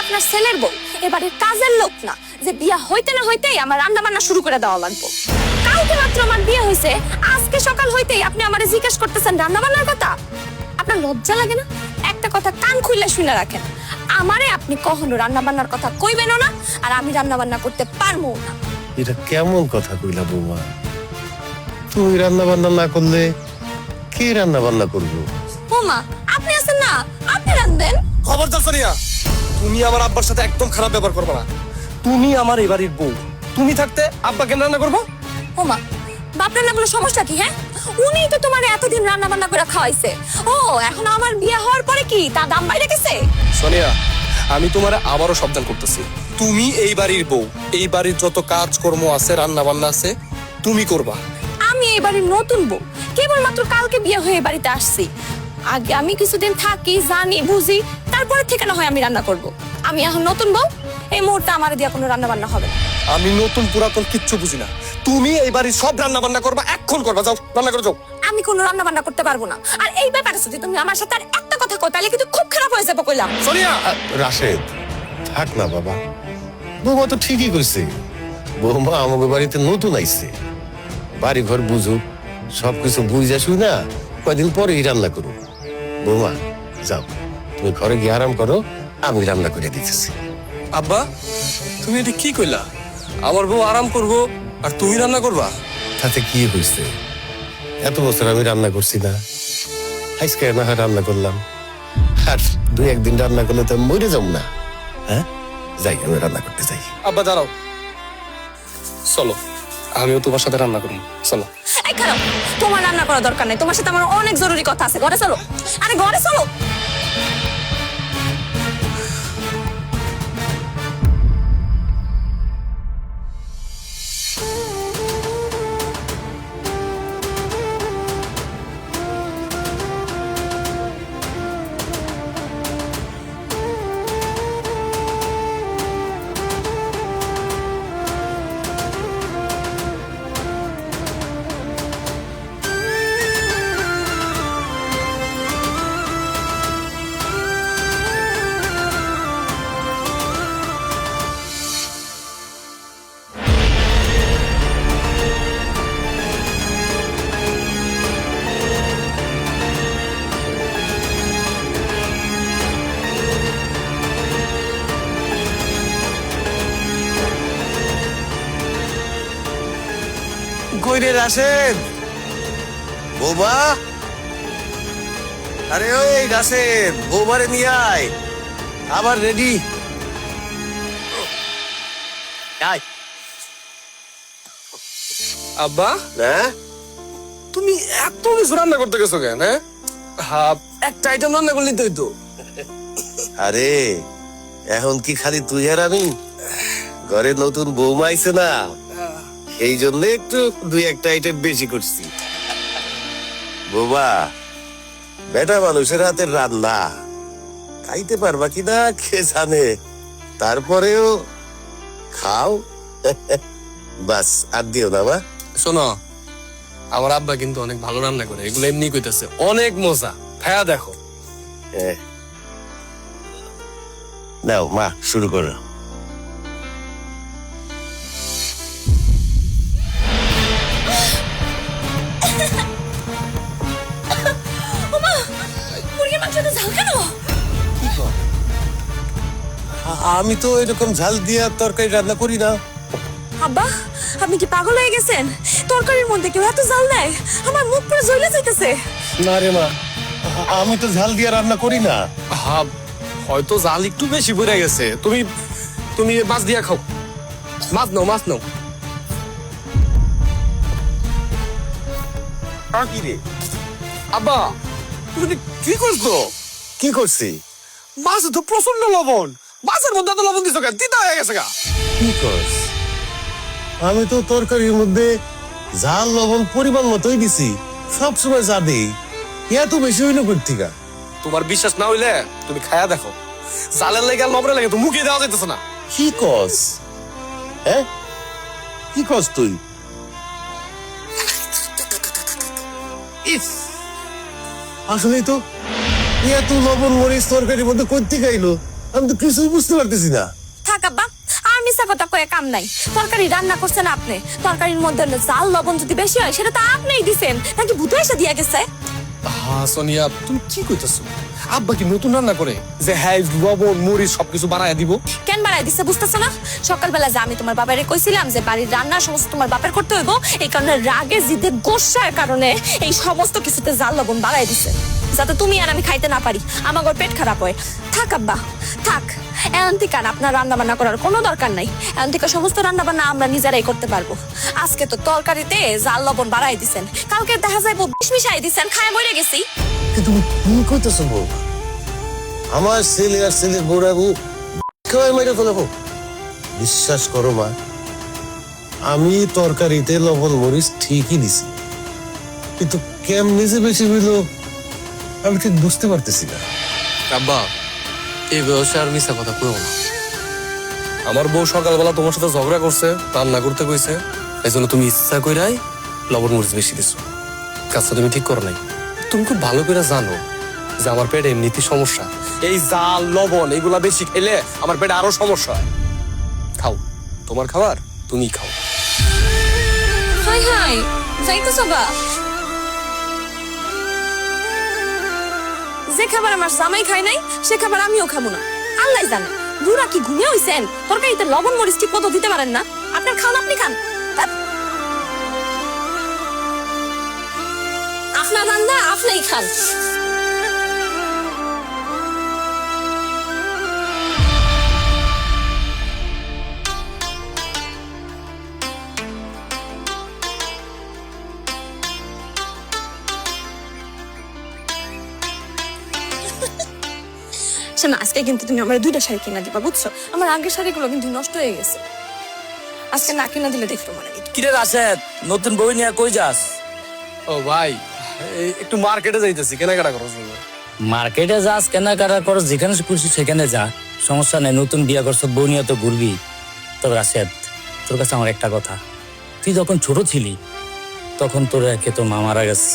আপনার ছেলের বউ। এবারে কাজের লোক না যে বিয়া হইতে না হইতেই আমার রান্না বান্না শুরু করে দেওয়া লাগবে। কালকে মাত্র আমার বিয়ে হয়েছে আজকে সকাল হইতেই আপনি আমারে জিজ্ঞেস করতেছেন রান্না বান্নার কথা। আপনার লজ্জা লাগে না? একটা কথা কান খুলে শুনে রাখেন আমারে আপনি কখনো রান্না বান্নার কথা কইবেনও না আর আমি রান্না বান্না করতে পারব না। এটা কেমন কথা কইলা বৌমা? তুই রান্না বান্না না করলে কে রান্না বান্না করব? ওমা আপনি আছেন না? আপনি রান্ধেন খবরদার সানিয়া তুমি আমার আব্বার সাথে একদম খারাপ ব্যবহার করবে না। তুমি আমার এই বাড়ির বউ। তুমি থাকতে আব্বা কেন রান্না করব? ওমা বাপ রান্না বলে সমস্যা কি হ্যাঁ? উনি তো তোমার এতদিন রান্না বান্না করে খাওয়াইছে। ও এখন আমার বিয়ে হওয়ার পরে কি তা দাম বাইরে গেছে? সোনিয়া আমি তোমার আবারও সাবধান করতেছি। তুমি এই বাড়ির বউ এই বাড়ির যত কাজকর্ম আছে রান্না বান্না আছে তুমি করবা। আমি এই বাড়ির নতুন বউ কেবলমাত্র কালকে বিয়ে হয়ে বাড়িতে আসছি। আগে আমি কিছুদিন থাকি জানি বুঝি তারপরে থেকে না হয় আমি রান্না করব। আমি এখন নতুন বউ এই মুহূর্তে আমার দিয়ে কোনো রান্না বান্না হবে না। আমি নতুন পুরাতন কিচ্ছু বুঝি না। তুমি এই বাড়ির সব রান্না বান্না করবা এখন করবা যাও রান্না করে যাও। আমি কোনো রান্না বান্না করতে পারব না। আর এই ব্যাপারে যদি তুমি আমার সাথে আর একটা কথা কো তাহলে কিন্তু খুব খারাপ হয়ে যাবে কইলাম। সোনিয়া! রাশেদ থাক না বাবা। বৌমা তো ঠিকই করছে বৌমা আমাকে বাড়িতে নতুন আইছে। বাড়ি ঘর বুঝুক সবকিছু বুঝে শুই না কয়দিন পরেই রান্না করুক বৌমা যাও। তুমি ঘরে গিয়ে আরাম করো আমি রান্না করে দিতেছি। আব্বা তুমি এটা কি কইলা? আমার বউ আরাম করব আর তুমি রান্না করবা? তাতে কি হয়েছে এত বছর আমি রান্না করছি না। আজকে না হয় রান্না করলাম। আর দুই একদিন রান্না করলে তো আমি মরে যাব না। হ্যাঁ? যাই আমি রান্না করতে যাই। আব্বা দাঁড়াও। চলো আমিও তোমার সাথে রান্না করব। চলো। তোমার রান্না করা দরকার নেই। তোমার সাথে আমার অনেক জরুরি কথা আছে। ঘরে চলো। আরে ঘরে চলো। রাশেদ বৌমা। আরে ওই রাশেদ বৌমারে নিয়ে আয়। আবার রেডি। আয়। আব্বা? না তুমি এত কিছু রান্না করতে গেছো কেন হ্যাঁ? হ্যাঁ একটা আইটেম রান্না করলি তো তো আরে এখন কি খালি তুই আর আমি? ঘরে নতুন বৌমা আইছে না? এই জন্য একটু দুই একটা আইটেম বেশি করছি। বৌমা বেটা মানুষের হাতের রান্না। খাইতে পারবা কিনা কে জানে? তারপরেও খাও। বাস আর দিও না মা। শোনো আমার আব্বা কিন্তু অনেক ভালো রান্না করে এগুলো এমনি কইতেছে অনেক মজা। খায়া দেখো। হ্যাঁ। নাও মা শুরু করো। আমি তো এরকম ঝাল দিয়া তরকারি রান্না করি না। আব্বা আপনি কি পাগল হয়ে গেছেন? তরকারির মধ্যে কেউ এত জাল দেয়? আমার মুখ পুরো জ্বলে যাইতেছে। না রে মা আমি তো ঝাল দিয়া রান্না করি না। হ্যাঁ হয়তো জাল একটু বেশি পড়ে গেছে। তুমি তুমি মাছ দিয়া খাও। মাছ নাও মাছ নাও। রে? আব্বা তুমি কি করছ? কি করছি? মাছ তো প্রচণ্ড লবণ। মাছের মধ্যে তো লবণ দিছো কেন? তিতা হয়ে গেছে গা। কি করছ? আমি তো তরকারির মধ্যে ঝাল লবণ পরিমাণ মতোই দিছি সব সময় যা দেই এত বেশি হইল করতিকা তোমার বিশ্বাস না হইলে তুমি খায়া দেখো। জালের লেগে আর লবণের লেগে তো মুখে দেওয়া যাইতেছে না। কি কস হ্যাঁ কি কস তুই? ইস! আসলে তো এত লবণ মরিচ তরকারির মধ্যে করতে গাইলো আমি তো কিছুই বুঝতে পারতেছি না। থাক আব্বা আর মিশা কথা কয়ে কাম নাই। তরকারি রান্না করছেন আপনি। তরকারির মধ্যে চাল লবণ যদি বেশি হয় সেটা তো আপনিই দিছেন। নাকি ভূত এসে দিয়ে গেছে? হ্যাঁ সোনিয়া তুমি কি কইতেছো? আব্বা কি নতুন রান্না করে? যে হ্যাঁ লবণ মুড়ি সবকিছু বানায় দিব? বাড়াই দিছে, বুঝতেছো না? সকালবেলা যে আমি তোমার বাবারে কইছিলাম যে বাড়ির রান্না সমস্ত তোমার বাপের করতে হইব, এই কারণে রাগে জিদে গোসার কারণে এই সমস্ত কিছুতে জাল লবণ বাড়াই দিছে, যাতে তুমি আর আমি খাইতে না পারি। আমার পেট খারাপ হয়। থাক আব্বা, থাক। এখন থেকে আর আপনার রান্না বান্না করার কোনো দরকার নাই। এখন থেকে সমস্ত রান্না বান্না আমরা নিজেরাই করতে পারব। আজকে তো তরকারিতে জাল লবণ বাড়াই দিছেন। কালকে দেখা যায় বিষ মিশাই দিছেন, খায় মরে গেছি। তুমি আমার ছেলে আর ছেলের বউর কেউ বিশ্বাস করো মা, আমি তরকারিতে লবণ মরিচ ঠিকই দিছি। কিন্তু কেমনি যে বেশি হইল, আমি ঠিক বুঝতে পারতেছি না। আব্বা, এই বয়সে আর মিশা কথা কইও না। আমার বউ সকালবেলা তোমার সাথে ঝগড়া করছে, রান্না করতে কইছে এই জন্য তুমি ইচ্ছা কইরাই লবণ মরিচ বেশি দিছো। কাজটা তুমি ঠিক করো নাই। তুমি খুব ভালো করে জানো যে আমার পেটে এমনিতে সমস্যা। এই জাল, লবণ, এগুলা বেশি খেলে আমার পেটে আরও সমস্যা হয়। খাও। তোমার খাবার, তুমি খাও। হাই হাই। যাইতেছো গা যে খাবার আমার জামাই খায় নাই, সে খাবার আমিও খাব না। আল্লাহ জানে, বুড়া কি ঘুমিয়ে হইছেন? তরকারিতে লবণ মরিচ ঠিক মতো দিতে পারেন না? আপনার খান আপনি খান। আপনার রান্না আপনিই খান। আজকে কিন্তু তুমি আমার দুইটা শাড়ি কিনা দিবা বুঝছ? আমার আগের শাড়িগুলো কিন্তু নষ্ট হয়ে গেছে। আজকে না কিনা দিলে দেখতো মানে কিরে রাশেদ নতুন বই নিয়ে কই যাস? ও ভাই একটু মার্কেটে যাইতেছি কেনাকাটা জন্য মার্কেটে যাস কেনাকাটা কর যেখানে খুশি সেখানে যা। সমস্যা নেই নতুন বিয়ে করছ বউ নিয়ে তো ঘুরবি। তবে রাশেদ তোর কাছে আমার একটা কথা। তুই যখন ছোট ছিলি তখন তোর একে তোর মা মারা গেছে।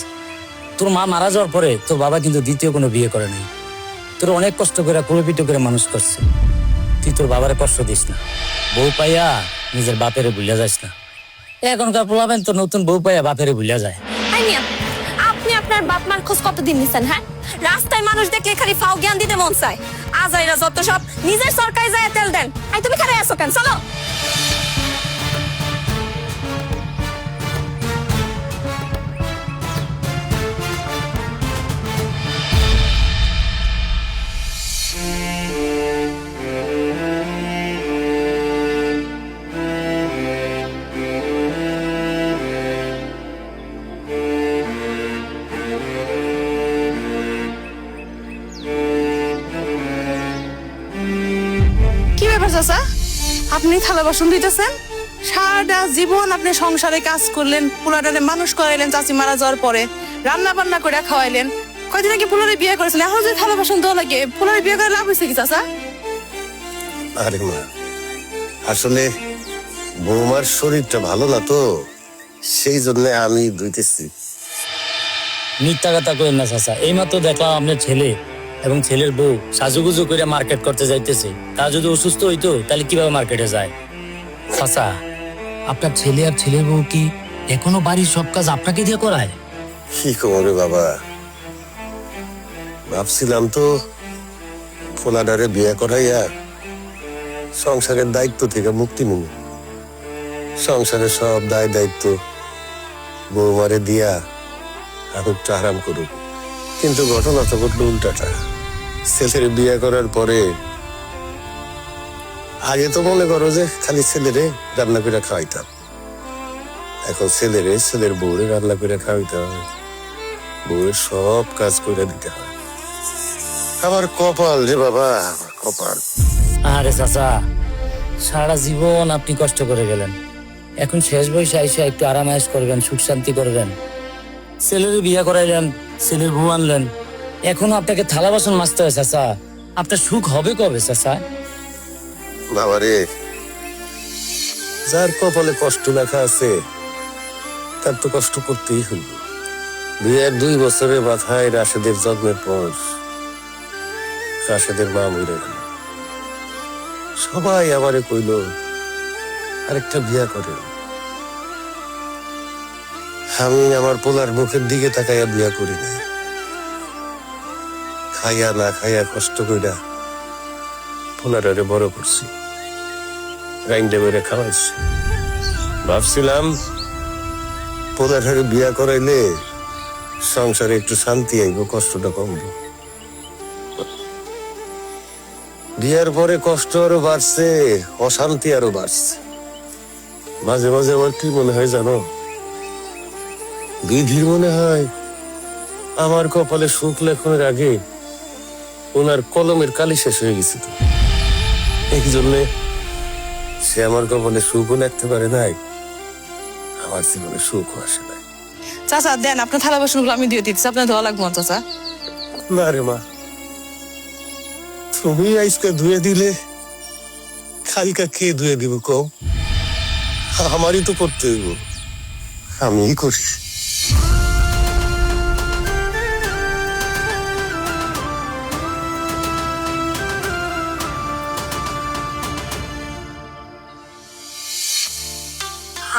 তোর মা মারা যাওয়ার পরে তোর বাবা কিন্তু দ্বিতীয় কোনো বিয়ে করে নাই। তোর অনেক কষ্ট করে কুড়পিটো করে মানুষ করছে। তুই তোর বাবারে কষ্ট দিস না। বউ পাইয়া নিজের বাপেরে ভুলিয়া যাস না। এখনকার পোলাবেন তো নতুন বউ পাইয়া বাপেরে ভুলিয়া যায়। আপনি আপনার বাপ মার খোঁজ কতদিন নিছেন হ্যাঁ? রাস্তায় মানুষ দেখলে খালি ফাও জ্ঞান দিতে মন চায়। আজাইরা যত সব নিজের সরকারি যায় তেল দেন। আই তুমি খারাই আসো কেন? চলো। আপনি থালা বাসন দিতেছেন সারাটা জীবন আপনি সংসারে কাজ করলেন পোলাটারে মানুষ করাইলেন চাচি মারা যাওয়ার পরে রান্না বান্না করে খাওয়াইলেন। কয়দিন আগে পোলারে বিয়ে করেছেন এখন যদি থালা বাসন দেওয়া লাগে পোলারে বিয়ে করে লাভ হয়েছে কি চাচা? আরে মা আসলে বৌমার শরীরটা ভালো না তো সেই জন্য আমি ধুইতেছি। মিথ্যা কথা কইেন না চাচা। এইমাত্র দেখলাম আপনার ছেলে এবং ছেলের বউ সাজুগুজু করে মার্কেট করতে যাইতেছে। তা যদি অসুস্থ হইতো তাহলে কীভাবে মার্কেটে যায়? চাচা আপনার ছেলে আর ছেলের বউ কি এখনও বাড়ির সব কাজ আপনাকে দিয়ে করায়? কি করে বাবা? ভাবছিলাম তো ফোলাডারে বিয়ে করাইয়া সংসারের দায়িত্ব থেকে মুক্তি নিব। সংসারের সব দায় দায়িত্ব বৌমারে দিয়া একটু আরাম করুক। কিন্তু ঘটনা তো ঘটলো উল্টাটা। ছেলের বিয়ে করার পরে, আগে তো মনে করো যে খালি ছেলেরে রান্না করে খাওয়াইতাম। এখন ছেলেরে, ছেলের বউরে রান্না করে খাওয়াইতে হয় বউয়ের সব কাজ করে দিতে হয়। আমার কপাল রে বাবা, আমার কপাল। আরে চাচা, সারা জীবন আপনি কষ্ট করে গেলেন। এখন শেষ বয়সে আইসে একটু আরাম করবেন, সুখ শান্তি করবেন। ছেলের বিয়ে করাইলেন, ছেলের বউ আনলেন। এখনও আপনাকে থালা বাসন মাজতে হয়, চাচা। আপনার সুখ হবে কবে, চাচা? বাবা রে, যার কপালে কষ্ট লেখা আছে, তার তো কষ্ট করতেই হইব দুই এক দুই বছরের মাথায় রাশেদের জন্মের পর, রাশেদের মা মরে গেল। সবাই আমারে কইল, আরেকটা বিয়া করে আমি আমার পোলার মুখের দিকে তাকাইয়া বিয়া করি নাই। খাইয়া না খাইয়া কষ্ট কইরা পোলারে বড় করছি। রাইন্ডে বেড়ে খাওয়াইছি। ভাবছিলাম পোলারে বিয়া করাইলে সংসারে একটু শান্তি আইব, কষ্টটা কমবো। বিয়ার পরে কষ্ট আরও বাড়ছে, অশান্তি আরও বাড়ছে। মাঝে মাঝে আমার কি মনে হয় জানো? বিধির মনে হয়, আমার কপালে সুখ লেখনের আগে ওনার কলমের কালি শেষ হয়ে গেছে তো। এই জন্যে সে আমার কপালে সুখও রাখতে পারে নাই আমার জীবনে সুখও আসে নাই। চাচা দেন আপনার থালা বাসনগুলো আমি দিয়ে দিচ্ছি। আপনার ধোয়া লাগবো চাচা। না রে মা তুমি আজকে ধুয়ে দিলে কালকা কে ধুয়ে দিব কম আমারই তো করতে হইব। আমিই করি।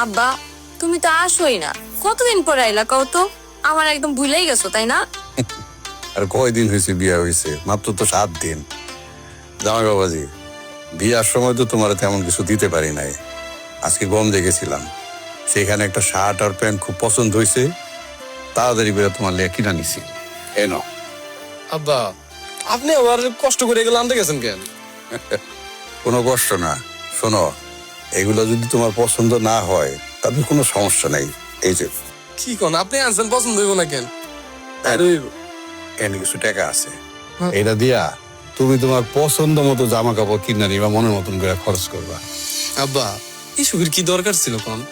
আব্বা তুমি তো আসোই না। কতদিন পরে আইলা কও তো? আমার একদম ভুলেই গেছো তাই না? আর কয়দিন হয়েছে বিয়া হয়েছে? মাত্র তো সাত দিন। জামাই বাবাজি বিয়ার সময় তো তোমার তেমন কিছু দিতে পারি নাই। আজকে গম দেখেছিলাম সেখানে একটা শার্ট আর প্যান্ট খুব পছন্দ হয়েছে। তাড়াতাড়ি করে তোমার লেগে কিনা নিছি। এন আব্বা আপনি আবার কষ্ট করে এগুলো আনতে গেছেন কেন? কোনো কষ্ট না। শোনো এগুলো যদি তোমার পছন্দ না হয় তাদের কোনো সমস্যা নাই। এই যে। কি কোন? আপনি আনছেন পছন্দ হইব না কেন? আর হইব। এখানে কিছু টাকা আছে। এটা দিয়া তুমি তোমার পছন্দ মতো জামা কাপড় কিনা নিবা মনের মতন করে খরচ করবা। আব্বা এই সুখের কি দরকার ছিল কোন?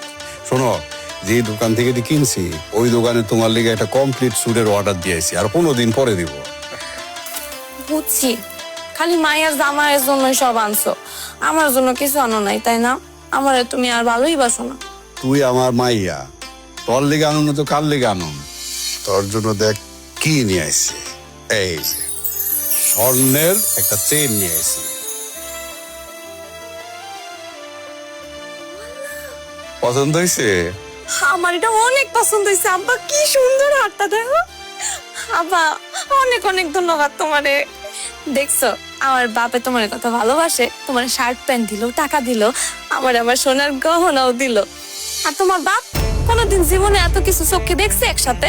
শোনো যে দোকান থেকে কিনছি ওই দোকানে তোমার লিগে একটা কমপ্লিট স্যুটের অর্ডার দিয়েছি আর পনেরো দিন পরে দিব। বুঝছি। খালি মায়ের জামাইয়ের জন্য সব আনছো। আমার জন্য কিছু আনো নাই তাই না? আমার তুমি আর ভালোই বাসো না। তুই আমার মাইয়া। তোর লিগে আনুন না তো কার লিগে আনুন তোর জন্য দেখ কি নিয়ে আসছি এই যে স্বর্ণের একটা চেন নিয়ে আসছি পছন্দ হয়েছে আমার এটা অনেক পছন্দ হয়েছে আব্বা কি সুন্দর হাতটা দেখো। আব্বা অনেক অনেক ধন্যবাদ তোমারে। দেখছ? আমার বাপে তোমার কথা ভালোবাসে তোমার শার্ট প্যান্ট দিলো টাকা দিলো আমার আমার সোনার গহনাও দিলো। আর তোমার বাপ কোনোদিন জীবনে এত কিছু চোখে দেখছে একসাথে?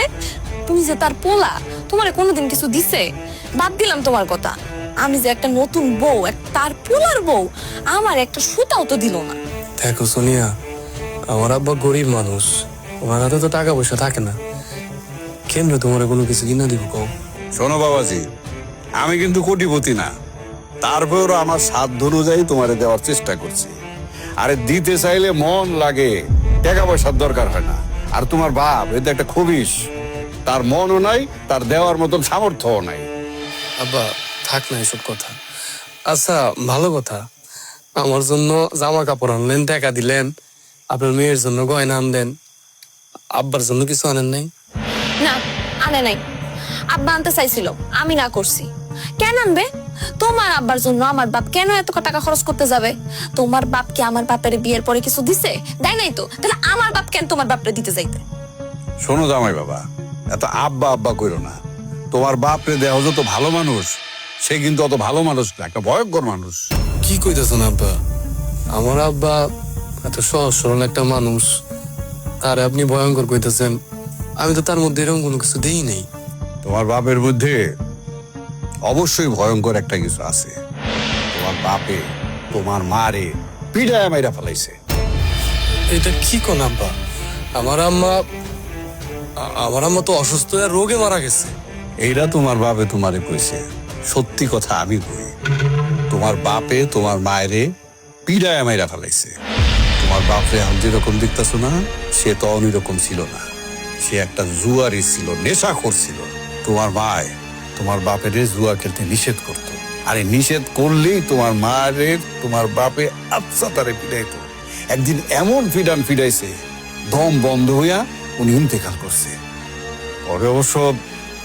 তুমি যে তার পোলা তোমার কোনোদিন কিছু দিছে? বাদ দিলাম তোমার কথা। আমি যে একটা নতুন বউ এক- তার পোলার বউ আমার একটা সুতাও তো দিল না। দেখো সোনিয়া আমার আব্বা গরিব মানুষ। ওনার হাতে তো টাকা পয়সা থাকে না। কেন রে তোমার কোনো কিছু কিনা দিব কও? শোনো বাবাজি আমি কিন্তু কোটিপতি না। তারপরও আমার সাধ্য অনুযায়ী তোমারে দেওয়ার চেষ্টা করছি। আরে দিতে চাইলে মন লাগে টাকা পয়সার দরকার হয় না। আর তোমার বাপ এতে একটা খবিস তার মনও নাই তার দেওয়ার মতন সামর্থ্যও নাই। আব্বা থাক না এসব কথা। আচ্ছা ভালো কথা। আমার জন্য জামা কাপড় আনলেন টাকা দিলেন। আপনার মেয়ের জন্য গয়না আনলেন। আব্বার জন্য কিছু আনেন নাই? না আনে নাই। আব্বা আনতে চাইছিল আমি না করছি। কেন আনবে? তোমার আব্বার জন্য আমার বাপ কেন এত টাকা খরচ করতে যাবে? তোমার বাপ কি আমার বাপের বিয়ের পরে কিছু দিছে? দেয় নাই তো? তাহলে আমার বাপ কেন তোমার বাপরে দিতে যাইতে শোনো জামাই বাবা এত আব্বা আব্বা করো না। তোমার বাপ রে দেহ যত ভালো মানুষ সে কিন্তু অত ভালো মানুষ না একটা ভয়ঙ্কর মানুষ। কি কইতেছেন আব্বা? আমার আব্বা এত সহজ সরল একটা মানুষ। তারে আপনি ভয়ঙ্কর কইতেছেন। আমি তো তার মধ্যে এরকম কোনো কিছু দেই নাই। তোমার বাপের মধ্যে অবশ্যই ভয়ঙ্কর একটা কিছু আছে। তোমার বাপে তোমার মারে পিড়ায় মাইরা ফেলাইছে। এটা কি কোন আব্বা? আমার আম্মা আমার আম্মা তো অসুস্থ হয়ে রোগে মারা গেছে। এইটা তোমার বাপে তোমারে কইছে। সত্যি কথা আমি কই। তোমার বাপে তোমার মায়েরে পিড়ায় মাইরা ফেলাইছে। তোমার বাপরে এখন যেরকম দেখতেছো না সে তো অন্যরকম ছিল না। সে একটা জুয়ারি ছিল নেশা করছিল তোমার মায় তোমার বাপের জুয়া খেলতে নিষেধ করতো। আরে নিষেধ করলেই তোমার মায়ের তোমার বাপে আচ্ছা তারে পিড়াইতো একদিন এমন ফিডান ফিডাইছে দম বন্ধ হইয়া উনি ইন্তেকাল করছে। পরে অবশ্য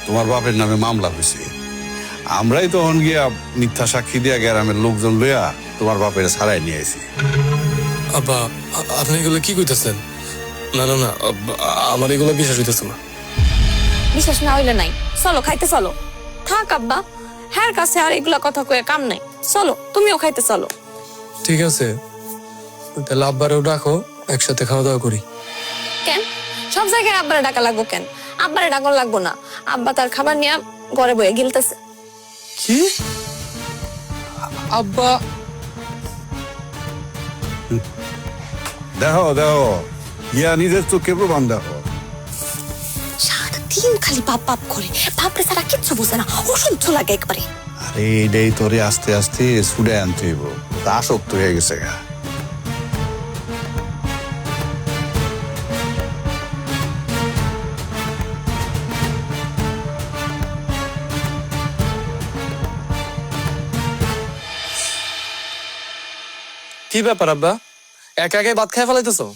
তোমার বাপের নামে মামলা হয়েছে আমরাই তখন গিয়া মিথ্যা সাক্ষী দিয়া গ্রামের লোকজন লইয়া তোমার বাপের ছাড়াই নিয়ে আইছি। আব্বা আপনি এগুলো কি কইতেছেন? না না না আমার এগুলো বিশ্বাস হইতেছে না। বিশ্বাস না হইলে নাই। চলো খাইতে চলো। থাক আব্বা হ্যার কাছে আর এগুলা কথা কয়ে কাম নাই। চলো তুমিও খাইতে চলো। ঠিক আছে তাহলে আব্বারেও ডাকো একসাথে খাওয়া দাওয়া করি। কেন? সব জায়গায় আব্বারে ডাকা লাগবো কেন? আব্বারে ডাকন লাগবো না। আব্বা তার খাবার নিয়ে ঘরে বয়ে গিলতেছে। কি? আব্বা দেখো দেখো ইয়া নিজের চোখে প্রমাণ দেখো। দিন খালি পাপ পাপ করে। বাপরে ছাড়া কিচ্ছু বোঝে না। অসহ্য লাগে একবারে। আরে এইটাই তোরে আস্তে আস্তে সুডে আনতে হইব। তা আসক্ত হয়ে গেছে গা। কি ব্যাপার আব্বা? একা একাই ভাত খাই ফেলাইতেছো?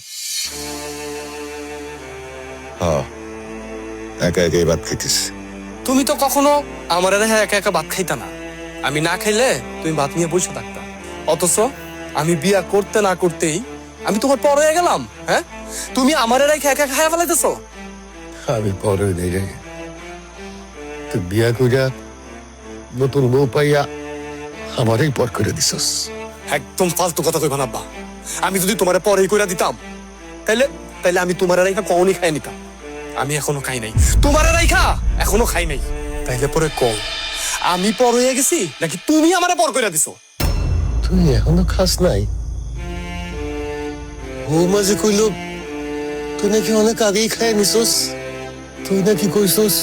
হ্যাঁ। একা একাই ভাত খাইতিস তুমি তো কখনো আমার হ্যাঁ একা একা ভাত খাইতা না। আমি না খাইলে তুমি ভাত নিয়ে বসে থাকতা। অথচ আমি বিয়া করতে না করতেই আমি তোমার পর হয়ে গেলাম হ্যাঁ? তুমি আমার এর একা একা খাইয়া ফেলাইতেছো? আমি পরে নেই রে। তুই বিয়া কইরা নতুন বউ পাইয়া আমারই পর করে দিছস। একদম ফালতু কথা কইবা না আব্বা। আমি যদি তোমার পরেই কইরা দিতাম তাইলে তাইলে আমি তোমার রাইখা কখনই খাই নিতাম। আমি এখনও খাই নাই। তোমার রাইখা এখনও খাই নাই। তাইলে পরে কও আমি পর হয়ে গেছি নাকি তুমি আমারে পর কইরা দিছো? তুই এখনও খাস নাই? বৌমা যে কইল তুই নাকি অনেক আগেই খাই নিছস? তুই নাকি কইছস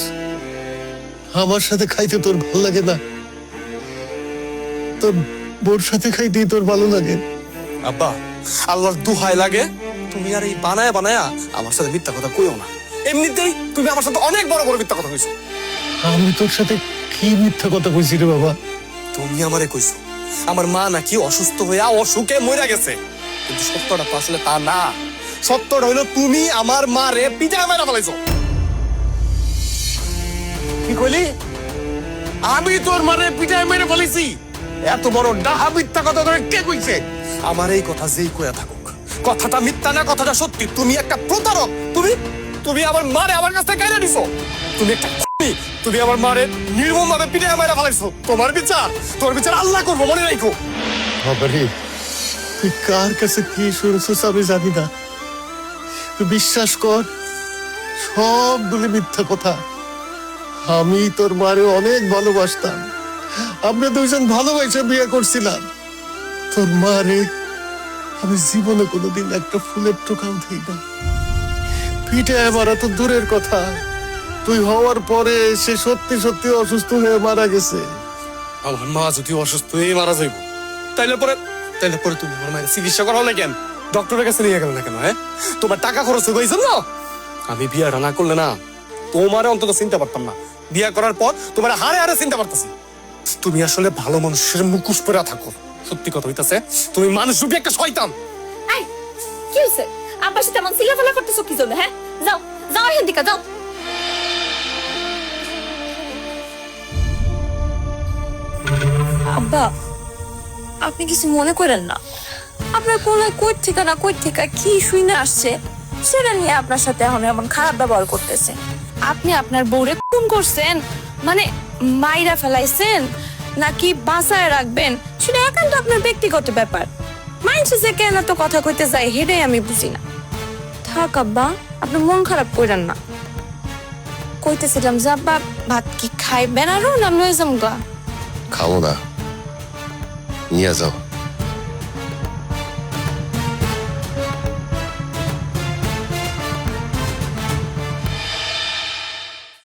আমার সাথে খাইতে তোর ভালো লাগে না। তোর বোর সাথে খাইতেই তোর ভালো লাগে। আব্বা আল্লাহর দুহাই লাগে তুমি আর এই বানায়া বানায়া আমার সাথে মিথ্যা কথা কইও না। এমনিতেই তুমি আমার সাথে অনেক বড় বড় মিথ্যা কথা কইছো। আমি তোর সাথে কি মিথ্যা কথা কইছি রে বাবা? তুমি আমারে কইছো আমার মা নাকি অসুস্থ হইয়া অসুখে মরে গেছে। কিন্তু সত্যটা তো আসলে তা না। সত্যটা হইল তুমি আমার মারে পিঠা মেরা ফেলাইছো। কি কইলি? আমি তোর মারে পিঠায় মেরে ফেলেছি এত বড় ডাহা মিথ্যা কথা তোরে কে কইছে? আমার এই কথা যেই কইয়া থাকুক কথাটা মিথ্যা না কথাটা সত্যি। তুমি একটা প্রতারক তুমি তুমি আমার মারে আমার কাছ থেকে কেড়ে নিছো? তুমি একটা। তুমি আমার মারে নির্মম ভাবে পিঠায় মেরে ফেলাইছো। তোমার বিচার তোর বিচার আল্লাহ করব, মনে রাখো তুই কার কাছে কি আমি জানি না তুই বিশ্বাস কর সবগুলি মিথ্যা কথা। আমি তোর মারে অনেক ভালোবাসতাম। আমরা দুজন ভালোবাসে বিয়ে করছিলাম। তোর মারে আমি জীবনে কোনোদিন একটা ফুলের টোকাও দিই না। পিঠে মারা তো দূরের কথা। তুই হওয়ার পরে সে সত্যি সত্যি অসুস্থ হয়ে মারা গেছে। আমার মা যদি অসুস্থ হয়ে মারা যাইব তাইলে পরে তাইলে পরে তুমি আমার মায়ের চিকিৎসা করাও না কেন? ডক্টরের কাছে নিয়ে গেল না কেন হ্যাঁ? তোমার টাকা খরচ হয়েছিল না? আমি বিয়াটা না করলে না তোমার অন্তত চিনতে পারতাম না। বিয়া করার পর তোমার হারে হারে চিনতে পারতাছি। তুমি আসলে ভালো মানুষের মুখোশ পরে থাকো। সত্যি কথা হইতাছে তুমি মানুষ রূপে একটা শয়তান। এই কি হয়েছে আব্বার সাথে এমন সিলাফালা করতেছো কি জন্য হ্যাঁ? যাও যাও এখান থেকে, যাও। আব্বা, আপনি কিছু মনে করেন না। আপনার কোলে কই থেকে না কই থেকে কি শুনে আসছে, সেটা নিয়ে আপনার সাথে এখন এমন খারাপ ব্যবহার করতেছে। আপনি আপনার বউরে খুন করছেন মানে মাইরা ফেলাইছেন, নাকি বাঁচায় রাখবেন, সেটা একান্ত আপনার ব্যক্তিগত ব্যাপার। মাইন্ডসে যে কেন তো কথা কইতে যায় হেডে আমি বুঝি না। থাক আব্বা। আপনি মন খারাপ করেন না। কইতেছিলাম যে, আব্বা, ভাত কি খাইবেন আরও না লয়ে যাম গা খাব না। নিয়ে যাও।